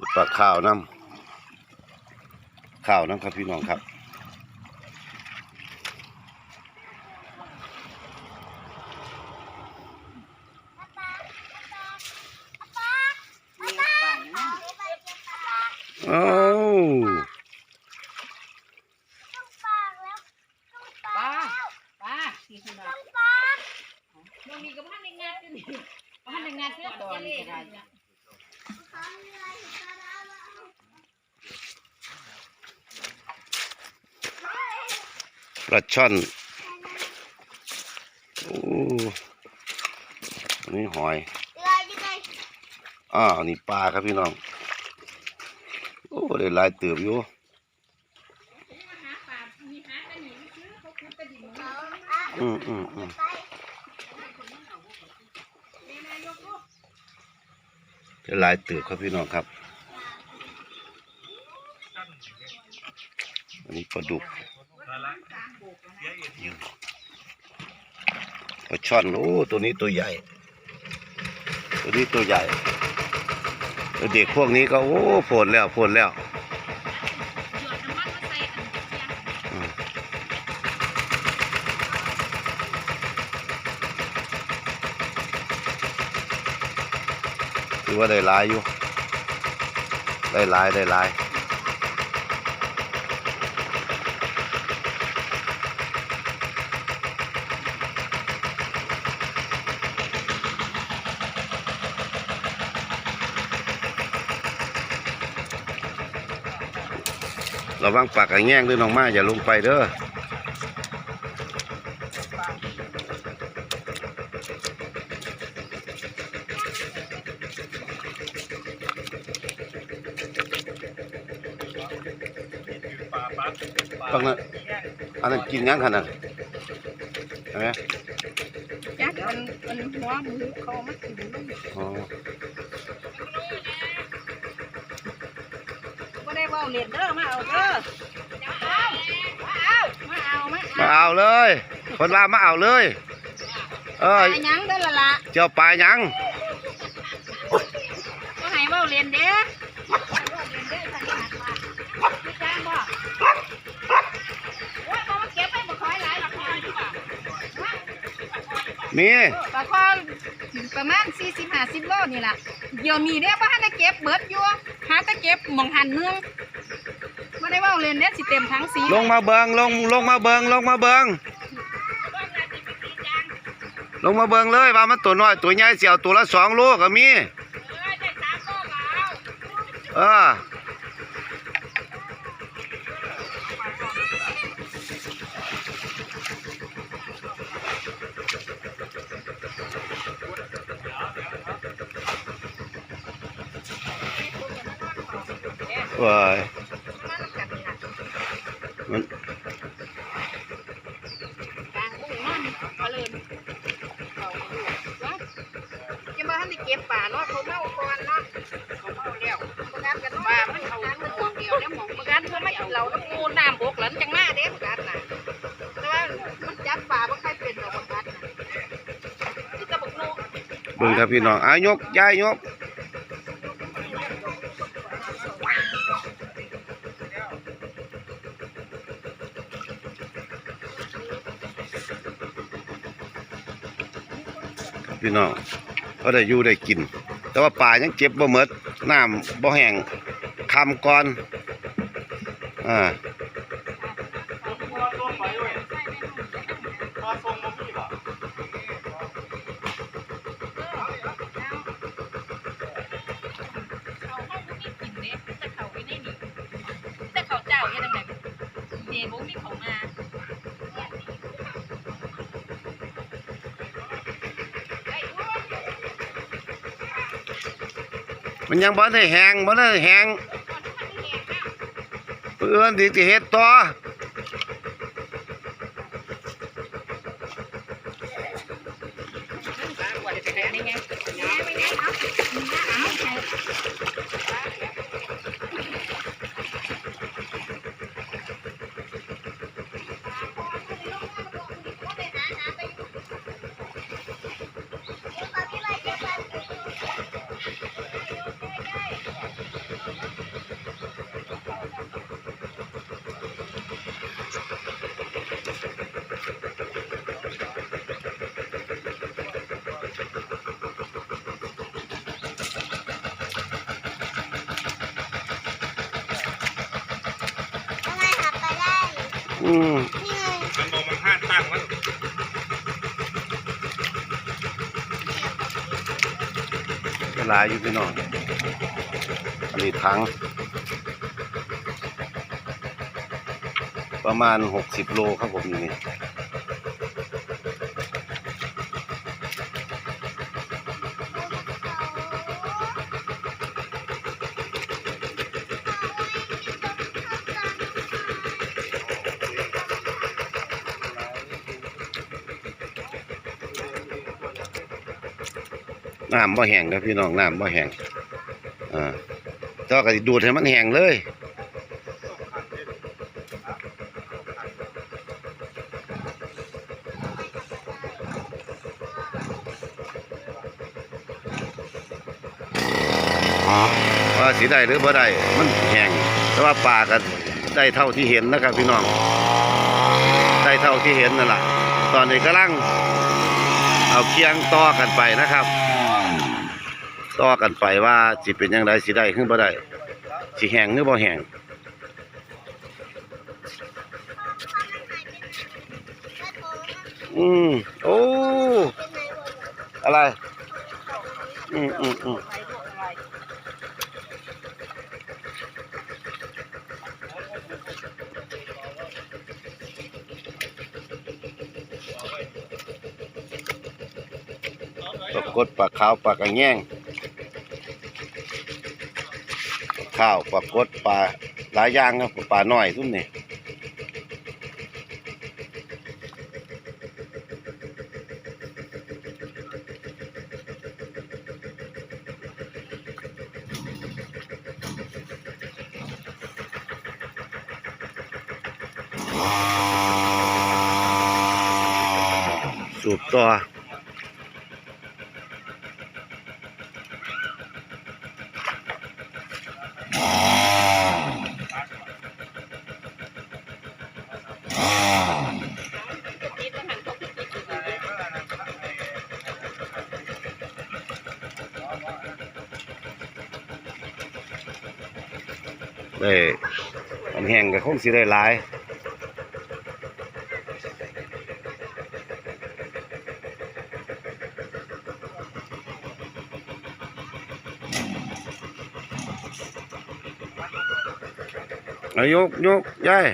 ปลาข้าวน้ำข้าวน้ำครับพี่น้องครับเออ ป้าป้าสี่สิบบาทมันมีกับพันในงานกันนี่พันในงานเพื่อตอนนี้ก็ได้ ปลาช่อนโอ้นี่หอยอ้าวนี่ปลาครับพี่น้องโอ้ได้ลายเติบอยู่อืมอืมอืมได้ลายเติบครับพี่น้องครับ อันนี้ปลาดุกปลาช่อนโอ้ตัวนี้ตัวใหญ่ ตัวนี้ตัวใหญ่เด็กพวกนี้ก็โอ้โผลแล้วโผลแล้วคือว่าได้หลายอยู่ ได้หลายได้หลาย ระวังปากไอ้แง่งด้วยน้องมาอย่าลงไปเด้อฟังนะอันนั้นกินยังขนาดเห็นไหมจักอันอันหัวมือเขามาถึงมันอ๋อ ก็ได้ว่าเรียนเด้อมาเอาเด้อมาเอามาเอามามาเอาเลยคนลาวมาเอาเลย เออเอายังเด้อละละเจ้าปลายังก็ให้ว่าเรียนเด้อไม่จ้างบ่โอ้ยบ่มาเก็บไปบ่คอยหลายหรอกคอยดีกว่ามีปลาคอประมาณสี่สิบห้าสิบโลนี่ล่ะเดี๋ยวนี้เนี่ยว่าให้ได้เก็บเบิดอยู่หาแต่เก็บหมองหันเนือง ไม่ได้ว่าเรียนเนี่ยสิเต็มทั้งสีลงมาเบิงลงลงมาเบิงลงมาเบิงลงมาเบิงเลยว่ามันตัวน้อยตัวใหญ่เสียวตัวละสองโลก็มีเออว้าย กลางบุ้งนั่นมาเลยเอาอยู่ว่าจะมาให้ได้เก็บป่าเนาะเขาเมาก่อนเนาะเขาเมาแล้วประกันกันป่ามันเอามันมองเดียวแล้วมองประกันเพื่อไม่เราน้ำมูน้ำบกหลันจังมาเด้ปกันน่ะแต่ว่ามันจับป่าบ่ใครเป็นหรอกปกันน่ะคือตะบกนู เบิ่งครับพี่น้องอายกย้ายยก พี่น้องก็ได้อยู่ได้กิน แต่ว่าป่ายังเก็บบ่เมดน้ำบ่แห้งคำก่อนอ่าเข้าบุมีกินเด้แต่เขาไม่ได้นี่แต่เขาเจ้าเฮ็ดจังไดเดบุมีเขามา มันยังบ่ได้แหงบ่ได้แหงเพื่อนที่สิเฮ็ดต่อนี่ไงไม่ไงเอาเอา อืมมันบอกมันห้าตั้งมันก็หลายอยู่พี่น้อง อันนี้ถัง ประมาณหกสิบโลครับผมนี่ น้ำบ่แห้งครับพี่น้องน้ำบ่แห้งอ่าเจ้าก็สิดูดให้มันแห้งเลยว่าสิได้หรือบ่ได้มันแห้งแต่ว่าปลาก็ได้เท่าที่เห็นนะครับพี่น้อง ได้เท่าที่เห็นนั่นแหละตอนนี้กำลังเอาเคียงต่อกันไปนะครับ ต่อกันไปว่าสิเป็นยังไงสิได้ขึ้นบ่ได้สิแห้งหรือบ่แห้งอืมโอ้อะไรอืมอืมอืมปรากฏปลาขาวปลากระแยง ข้าวปรากฏปลาหลายอย่างครับปลาน้อยทุ่มนี่สูบต่อ ติดต้องหันเขาติดอยู่เลย ได้มันแห้งก็คงสิได้หลายเอายกยกยาย